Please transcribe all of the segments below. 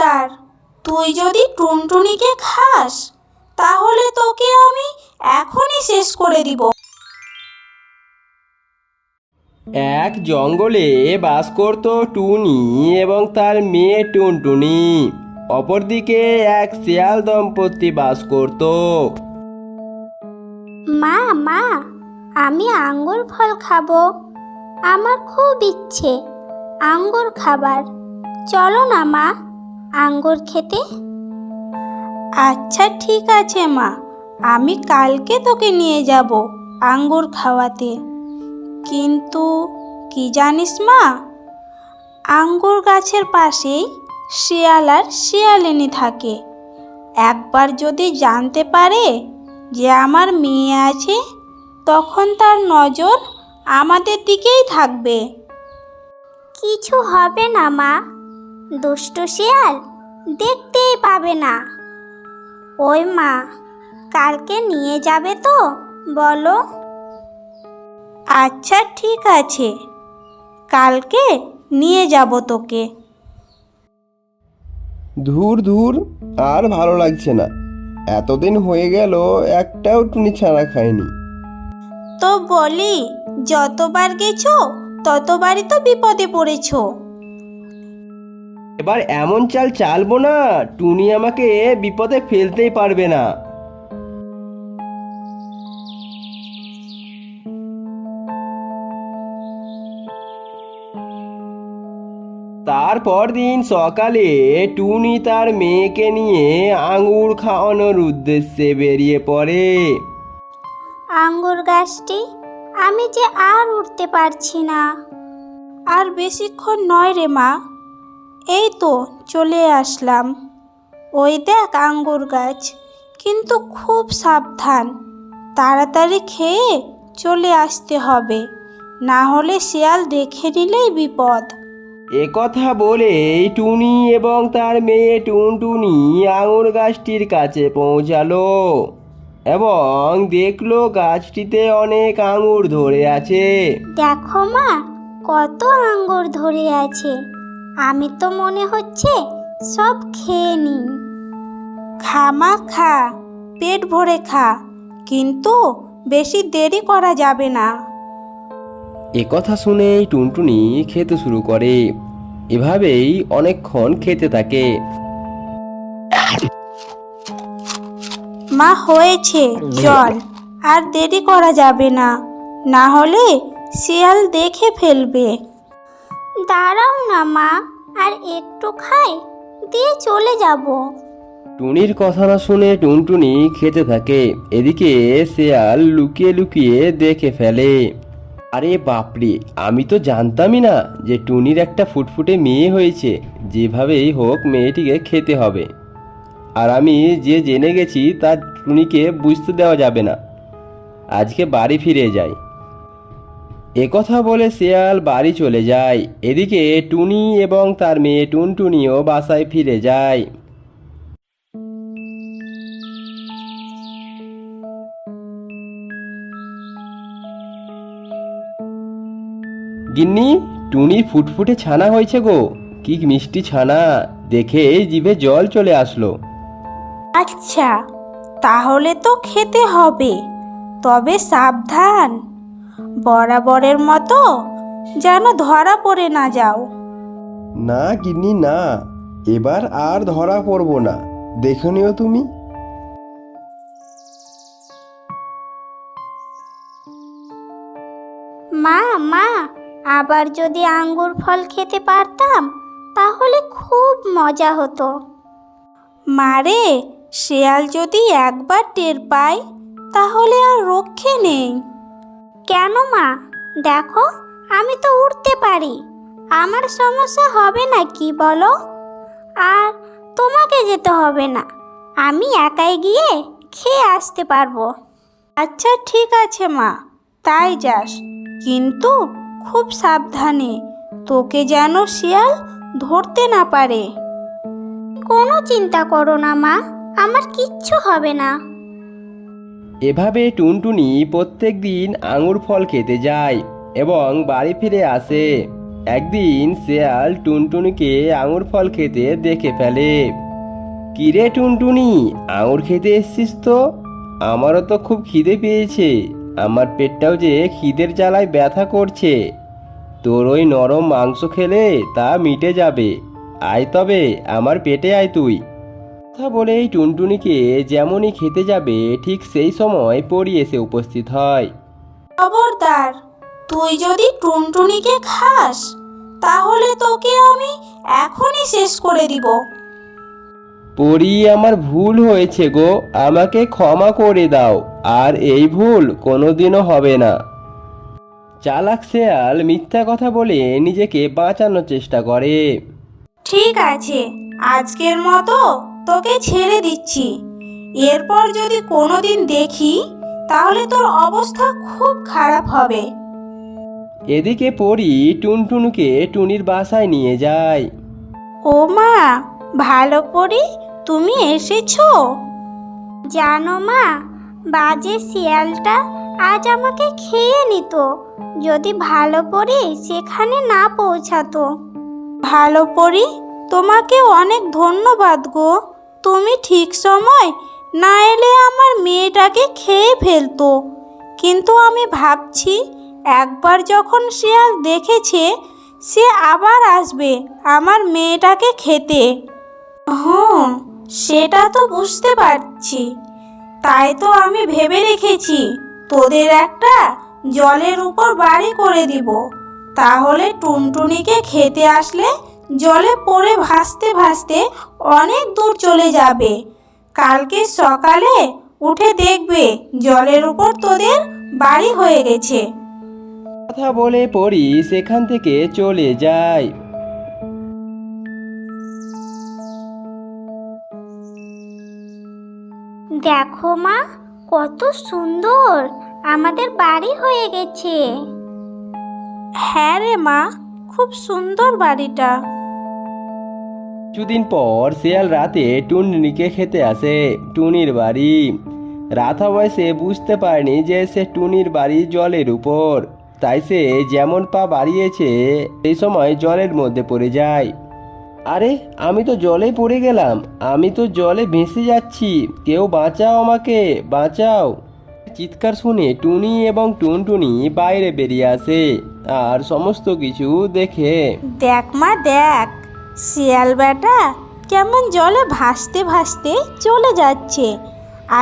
খবরদার তুই যদি টুনটুনিকে খাস তাহলে তোকে আমি এখনই শেষ করে দিব। এক জঙ্গলে বাস করত টুনি এবং তার মেয়ে টুনটুনি। অপরদিকে এক শিয়াল দম্পতি বাস করত। মা মা আমি আঙ্গুর ফল খাব। আমার খুব ইচ্ছে আঙ্গুর খাবার। চলো না মা। আঙ্গুর খেতে? আচ্ছা ঠিক আছে মা। আমি কালকে তোকে নিয়ে যাব আঙ্গুর খাওয়াতে। কিন্তু কি জানিস মা? আঙ্গুর গাছের পাশেই শিয়াল আর শিয়ালিনী থাকে। একবার যদি জানতে পারে যে আমার মেয়ে আছে তখন তার নজর আমাদের দিকেই থাকবে। কিছু হবে না মা। দুষ্টু শিয়াল দেখতেই পাবে না। ওই মা কালকে নিয়ে যাবে তো বলো? আচ্ছা ঠিক আছে। কালকে নিয়ে যাব তোকে। ধুর ধুর আর ভালো লাগছে না। এতদিন হয়ে গেল একটাও টুনি ছানা খায়নি। তো বলি যতবার গেছো ততবারই তো বিপদে পড়েছো। এবার এমন চাল চালবো না, টুনি আমাকে বিপদে ফেলতেই পারবে না। তারপর দিন সকালে টুনি তার মেয়েকে নিয়ে আঙুর খাওয়ানোর উদ্দেশ্যে বেরিয়ে পড়ে। আঙ্গুর গাছটি আমি যে আর উঠতে পারছি না। আর বেশিক্ষণ নয় রে মা এই তো চলে আসলাম। ওই দেখ আঙ্গুর গাছ কিন্তু খুব সাবধান। তাড়াতাড়ি খেয়ে চলে আসতে হবে না হলে শিয়াল দেখে নিলেই বিপদ। একথা বলে টুনি এবং তার মেয়ে টুনটুনি আঙুর গাছটির কাছে পৌঁছালো এবং দেখল গাছটিতে অনেক আঙুর ধরে আছে। দেখো মা কত আঙ্গুর ধরে আছে। আমি তো মনে হচ্ছে সব খেয়ে নিই। খামা খা পেট ভরে খা কিন্তু বেশি দেরি করা যাবে না। একথা শুনেই টুনটুনি খেতে শুরু করে। এভাবেই অনেকক্ষণ খেতে থাকে। মা হয়েছে জল আর দেরি করা যাবে না। না হলে শিয়াল দেখে ফেলবে। দাঁড়াও না মা আর একটু খাই, দিয়ে চলে যাব। টুনির কথা না শুনে টুনটুনি খেতে থাকে। এদিকে শেয়াল লুকিয়ে লুকিয়ে দেখে ফেলে। আরে বাপরে, আমি তো জানতামই না যে টুনির একটা ফুটফুটে মেয়ে হয়েছে। যেভাবেই হোক মেয়েটিকে খেতে হবে। আর আমি যে জেনে গেছি তা টুনিকে বুঝতে দেওয়া যাবে না। আজকে বাড়ি ফিরে যাই। একথা বলে শেয়াল বাড়ি চলে যায়। এদিকে টুনি এবং তার মেয়ে টুনটুনিও বাসায় ফিরে যায়। গিন্নি টুনির ফুটফুটে ছানা হয়েছে গো। কি মিষ্টি ছানা। দেখে জিভে জল চলে আসলো। আচ্ছা তাহলে তো খেতে হবে। তবে সাবধান। বরাবরের মতো যেন ধরা পড়ে না যাও। না গিন্নি না। এবার আর ধরা পড়ব না। দেখে নিও তুমি। মা মা আবার যদি আঙ্গুর ফল খেতে পারতাম তাহলে খুব মজা হতো। মারে শেয়াল যদি একবার টের পায় তাহলে আর রক্ষে নেই। কেন মা? দেখো আমি তো উঠতে পারি। আমার সমস্যা হবে না কি বলো? আর তোমাকে যেতে হবে না। আমি একাই গিয়ে খেয়ে আসতে পারব। আচ্ছা ঠিক আছে মা তাই যাস। কিন্তু খুব সাবধানে তোকে যেন শিয়াল ধরতে না পারে। কোনো চিন্তা করো না মা আমার কিচ্ছু হবে না। এভাবে টুনটুনি প্রত্যেক দিন আঙুর ফল খেতে যায় এবং বাড়ি ফিরে আসে। একদিন শেয়াল টুনটুনিকে আঙুর ফল খেতে দেখে ফেলে। কিরে টুনটুনি, আঙুর খেতে এসছিস তো? আমারও তো খুব খিদে পেয়েছে। আমার পেটটাও যে খিদের জ্বালায় ব্যথা করছে। তোর ওই নরম মাংস খেলে তা মিটে যাবে। আয় তবে, আমার পেটে আয় তুই। কথা বলে এই টুনটুনিকে যেমনই খেতে যাবে ঠিক সেই সময় পড়ি এসে উপস্থিত হয়। খবরদার তুই যদি টুনটুনিকে খাস তাহলে তোকে আমি এখনই শেষ করে দিব। পরি আমার ভুল হয়েছে গো আমাকে ক্ষমা করে দাও আর এই ভুল কোনোদিনও হবে না। চালাক শেয়াল মিথ্যা কথা বলে নিজেকে বাঁচানোর চেষ্টা করে। ঠিক আছে আজকের মতো তোকে ছেড়ে দিচ্ছি। এরপর যদি কোনোদিন দেখি তাহলে তোর অবস্থা খুব খারাপ হবে। এদিকে পরি টুনটুনুকে টুনির বাসায় নিয়ে যায়। ও মা ভালো পড়ি? তুমি এসেছ? জানো মা বাজে শিয়ালটা আজ আমাকে খেয়ে নিত। যদি ভালো করে সেখানে না পৌঁছাতো। ভালো পড়ি? তোমাকে অনেক ধন্যবাদ গো। তুমি ঠিক সময় না এলে আমার মেয়েটাকে খেয়ে ফেলতো। কিন্তু আমি ভাবছি, একবার যখন শিয়াল দেখেছে, সে আবার আসবে আমার মেয়েটাকে খেতে। হুম, সেটা তো বুঝতে পারছি। তাই তো আমি ভেবে রেখেছি, তোদের একটা জলের উপর বাড়ি করে দিব। তাহলে টুনটুনিকে খেতে আসলে জলে পড়ে ভাসতে ভাসতে অনেক দূর চলে যাবে। কালকে সকালে উঠে দেখবে জলের উপর তোদের বাড়ি হয়ে গেছে। কথা বলে পড়ি সেখান থেকে চলে যায় দেখো মা কত সুন্দর আমাদের বাড়ি হয়ে গেছে। হ্যাঁ রে মা খুব সুন্দর বাড়িটা। কিছুদিন পর শিয়াল রাতে টুনটুনিকে খেতে আসে, টুনির বাড়ি। রাত হওয়ায় সে বুঝতে পারেনি যে সে টুনির বাড়ি জলের উপর। তাই সে যেমন পা বাড়িয়েছে, সেই সময় জলের মধ্যে পড়ে যায়। আরে, আমি তো জলে পড়ে গেলাম, আমি তো জলে ভেসে যাচ্ছি, কেউ বাঁচাও আমাকে, বাঁচাও। চিৎকার শুনে টুনি এবং টুনটুনি বাইরে বেরিয়ে আসে, আর সমস্ত কিছু দেখে। দেখ মা, দেখ। শিয়াল বেটা কেমন জলে ভাসতে ভাসতে চলে যাচ্ছে।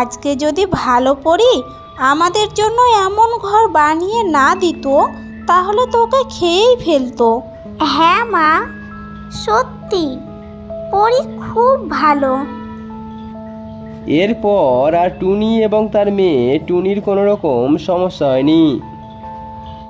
আজকে যদি ভালো পড়ি আমাদের জন্য এমন ঘর বানিয়ে না দিত তাহলে তোকে খেয়েই ফেলতো। হ্যাঁ মা সত্যি পরি খুব ভালো। এরপর আর টুনি এবং তার মেয়ে টুনির কোনো রকম সমস্যা হয়নি।